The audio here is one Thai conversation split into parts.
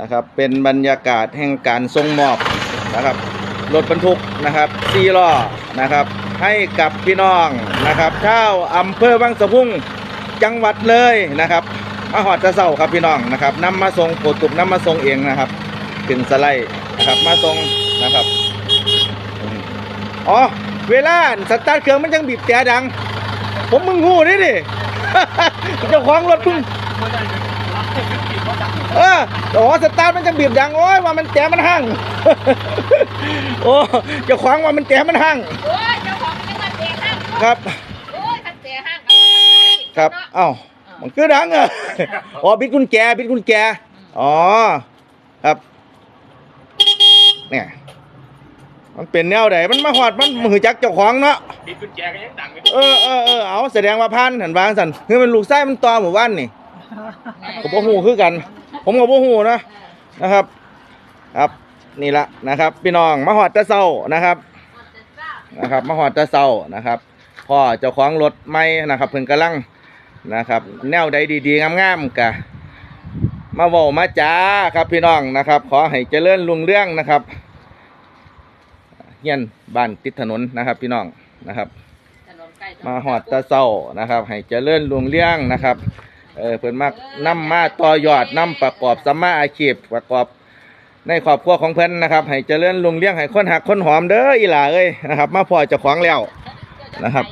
นะครับ เป็นบรรยากาศแห่งการทรงมอบนะครับรถบรรทุกนะครับซีล้อนะครับ ให้กับพี่น้องนะครับชาวอำเภอวังสะพุงจังหวัดเลยนะครับมาหอดจะเศร้าครับพี่น้องนะครับนำมาส่งโปรตุกนำมาส่งเองนะครับถึงสไลด์นะครับมาส่งนะครับอ๋อเวลาสตาร์ทเครื่องมันยังบีบแต่ดัง ผมมึงหูนี่ดิเจ้าของรถพึ่ง เออโอ้สตาร์ทมันจะบีบดังโอ้ยว่ามันแจมันหั่งโอ้เจ้าของว่ามันแจมันหั่งโอ้ยเจ้าของมันยังมาเตะห้างครับโอ้ยคันเตะห้างเอารถมาใส่ครับเอ้ามันคือดังเหรออ๋อบิดกุญแจบิดกุญแจอ๋อครับเนี่ยมันเป็นแนวไหนมันมาหอดมันมือจักเจ้าของเนาะปิดกุญแจก็ยังดังเลยเออเออเออเอาแสดงว่าพันหันวางสันคือมันลูกไส้มันตอหมู่บ้านนี่ ผมบ่หูคือกัน ผมก็บ่หูนะนะครับ ครับนี่ละนะครับ พี่น้องมาหอดตะเศร้านะครับนะครับมาหอดตะเศร้านะครับพ่อเจ้าของรถไม่นะครับเพิ่นกำลังนะครับ แนวใดดีๆงามๆกะมาเว้ามาจ้าครับพี่น้องนะครับ ขอให้เจริญรุ่งเรื่องนะครับเฮียนบ้านติดถนนนะครับ พี่น้องนะครับถนนใกล้ถนนมาหอดตะเศร้านะครับ ให้เจริญรุ่งเรื่องนะครับ เออเพิ่นมากนำมาต่อยอดนำประกอบสัมมาอาชีพประกอบในครอบครัวของเพิ่นนะครับ ให้เจริญรุ่งเรื่องให้คนหักคนหอมเด้ออีหล่าเอ้ยนะครับ มาพอเจ้าของแล้วนะครับ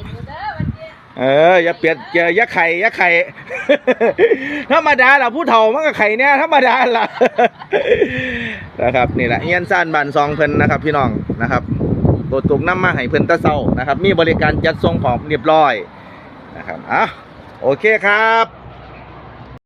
เอออย่าเปลียนอย่าอย่าไข่อย่าไข่ ธรรมดาล่ะผู้เฒ่ามันก็ไข่เนี่ยธรรมดาล่ะ นะครับนี่แหละเฮียนซ่านบ้านซองเพิ่นนะครับ พี่น้องนะครับตัวตุกน้ำมาให้เพิ่นตะเศร้านะครับ มีบริการจัดส่งของเรียบร้อยนะครับอะโอเคครับ